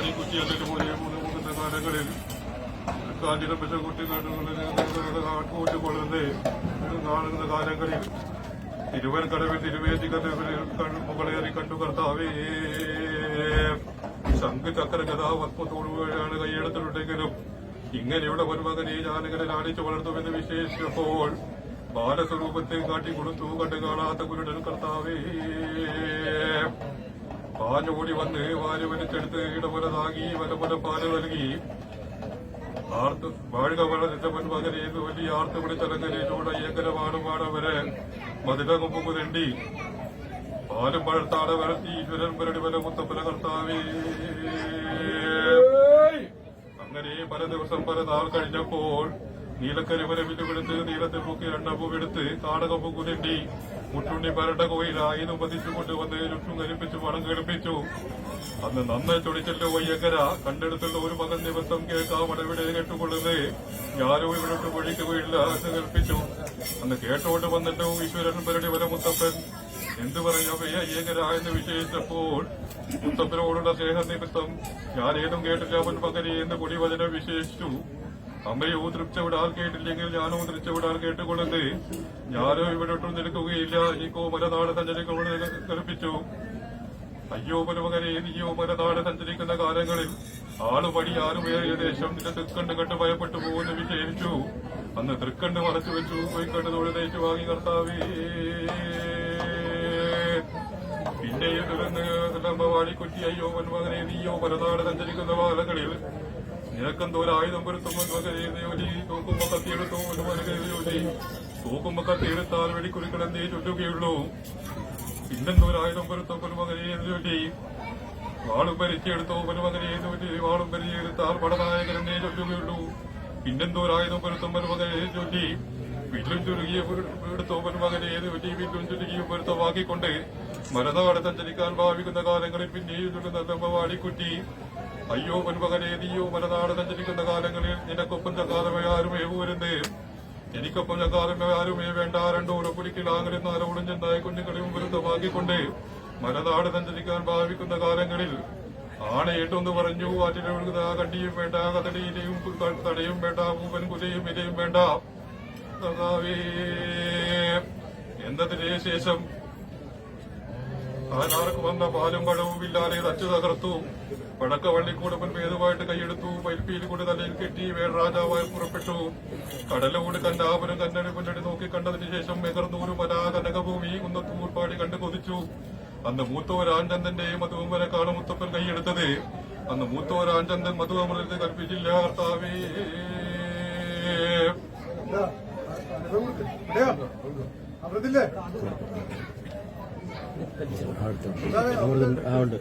വാടി കുറ്റി എന്നിട്ട് പോലെ പോകുന്ന കാലങ്ങളിൽ കാഞ്ഞിരം പശ കുട്ടികളുടെ കൊള്ളുന്ന കാണുന്ന കാലങ്ങളിൽ. തിരുവൻകടവിൽ തിരുവേദി മുകളേറി കണ്ടു കർത്താവേ. ശംഖ് ചക്ര ഗതാവത്വത്തോടുകൂടിയാണ് കൈയെടുത്തിട്ടുണ്ടെങ്കിലും ഇങ്ങനെയുള്ള ഒരു മകനെ ഞാനിങ്ങനെ ലാളിച്ചു വളർത്തുമെന്ന് വിശേഷിച്ചപ്പോൾ ബാലസ്വരൂപത്തെ കാട്ടി കൊടുത്തു. കണ്ടു കാണാത്ത കുരുടൻ കർത്താവേ. പാഞ്ഞോടി വന്ന് വാൽ വലിച്ചെടുത്ത് ഇടമുലതാകി പോലെ പാൽ നൽകി. ആർത്ത് വാഴുക വളരെ മകനേത് വലിയ ആർത്ത് വിളിച്ചലങ്ങനയിലൂടെ ഏകലമാണ് പാടവരെ മതിലകൊമ്പ് കുരണ്ടി പാലും പഴത്താട വരത്തി ഈശ്വരൻ പരടി വല മുത്തപ്പല കർത്താവേ അങ്ങനെ പല ദിവസം പല നാൾ കഴിഞ്ഞപ്പോൾ നീലക്കരി നീലക്കരിവരെ വില്ലുകൊടുത്ത് പൂക്കി പൊക്കി രണ്ടപ്പൂവെടുത്ത് കാടകപ്പൂ കുരണ്ടി മുട്ടുണ്ണി പരട്ട ആയിരം ഉപതിച്ചു കൊണ്ടുവന്ന് ചുറ്റും കരിപ്പിച്ചു പണം കേൾപ്പിച്ചു അന്ന് നന്നായി ചൊടിച്ചല്ലോ വയ്യക്കര. കണ്ടെടുത്തുള്ള ഒരു മകൻ ദിവസം കേൾക്കാം അടവിടെ കേട്ടുകൊള്ളുന്നത് ഞാനോ ഇവിടോട്ട് പൊഴിക്കുകയില്ല എന്ന് കൽപ്പിച്ചു. അന്ന് കേട്ടോട്ട് വന്നിട്ടോ ഈശ്വരൻ പരടി വല മുത്തപ്പൻ എന്തു പറയാമേ അയ്യങ്കര എന്ന് വിശേഷിച്ചപ്പോൾ മുത്തപ്പനോടുള്ള സ്നേഹ നിമിത്തം ഞാനേതും കേട്ടില്ല അവൻ മകനെ എന്ന് പൊടിവചനം വിശേഷിച്ചു. അമ്മയോ തൃപ്തിവിടാൻ കേട്ടില്ലെങ്കിൽ ഞാനോ തൃപ്തിവിടാൻ കേട്ടുകൊള്ളുന്നത് ഞാനോ ഇവിടോട്ടും നിൽക്കുകയില്ല ഈ കോമലനാട് സഞ്ചരിക്കൊണ്ട് കൽപ്പിച്ചു. അയ്യോ മരുമകനെ നീയോ മലനാട് സഞ്ചരിക്കുന്ന കാലങ്ങളിൽ ആളുപടി ആറുമേറിയ ദേശം നിന്റെ തൃക്കണ്ട് കണ്ട് ഭയപ്പെട്ടു പോകുന്നു വിശേഷിച്ചു അന്ന് തൃക്കണ്ട് മറച്ചു വെച്ചു. പോയിക്കണ്ട് തൊഴുതേച്ചു വാങ്ങി കർത്താവേ. പിന്നെയും തുറന്ന് വാടിക്കുറ്റി അയ്യോ മരുമകനെ നീയോ മലനാട് സഞ്ചരിക്കുന്ന കാലങ്ങളിൽ നിനക്കെന്തോ ഒരു ആയുധം പൊരുത്തുമ്പോൾ ജോലി തൂക്കുമ്പോ ചുറ്റുകയുള്ളൂ പിന്നെന്തോ ഒരു ആയുധം പൊരുത്തപ്പോൾ ഒരു മകനെ ജോലി വാളും പരിച്ചെടുത്തോ ഒരു മകനെ ജോലി വാളും പരിചയെടുത്താൽ പടനായകനെന്നേ ചൊല്ലുകയുള്ളൂ പിന്നെന്തോ ഒരു ആയുധം പൊരുത്തം ഒരു മകനെ ചൊല്ലി വീട്ടിലും ചുരുങ്ങിയ എടുത്തോ ഒരു മകനെ ജോലി വില്ലും ചുരുകിയും പൊരുത്തമാക്കിക്കൊണ്ട് മരനാട് സഞ്ചരിക്കാൻ ഭാവിക്കുന്ന കാലങ്ങളിൽ പിന്നെയും വാടിക്കുറ്റി അയ്യോ നീയോ മലനാട് സഞ്ചരിക്കുന്ന കാലങ്ങളിൽ നിനക്കൊപ്പം ചക്കാലമേ ആരും പോരുന്നേ? എനിക്കൊപ്പം ചക്കാലമേ ആരുമേ വേണ്ട? രണ്ടോ ഉറപ്പുലിക്കിൽ പുലിക്കിലാങ്ങരുന്ന ആരോടും ചെന്നായ കുഞ്ഞുങ്ങളെയും വിരുദ്ധമാക്കിക്കൊണ്ട് മലനാട് സഞ്ചരിക്കാൻ ഭാവിക്കുന്ന കാലങ്ങളിൽ ആണയേട്ടൊന്ന് പറഞ്ഞു ആറ്റിലൊഴുകുന്ന കണ്ടിയും വേണ്ട കതടിയിലെയും തടയും വേണ്ട പൂവൻ കുലയും ഇലയും വേണ്ട. എന്നതിന് ശേഷം ആനാർക്ക് വന്ന പാലും പഴവും ഇല്ലാതെ തച്ചു തകർത്തു വടക്ക വള്ളിക്കൂടപ്പൻ ഭേദമായിട്ട് കൈയെടുത്തു പൈൽപ്പിയിൽ കൂടി തലയിൽ കെട്ടി വേറെ രാജാവായി പുറപ്പെട്ടു കടലോട് കണ്ടാപുരം കന്നടി പുന്നടി നോക്കി കണ്ടതിന് ശേഷം എകർന്നൂര് മല കനകഭൂമി കുന്നത്തൂർ പാടി കണ്ടു കൊതിച്ചു അന്ന് മൂത്തോർ ആൻചന്ദന്റെ മധുവമനെ കാണും മുത്തപ്പൻ കൈയെടുത്തത് അന്ന് മൂത്തോർ ആൻചന്ദൻ മധുവമരത്തെ കൽപ്പിച്ചില്ല കർത്താവേ അവിടത്തില്ലേ ആ ഉണ്ട്.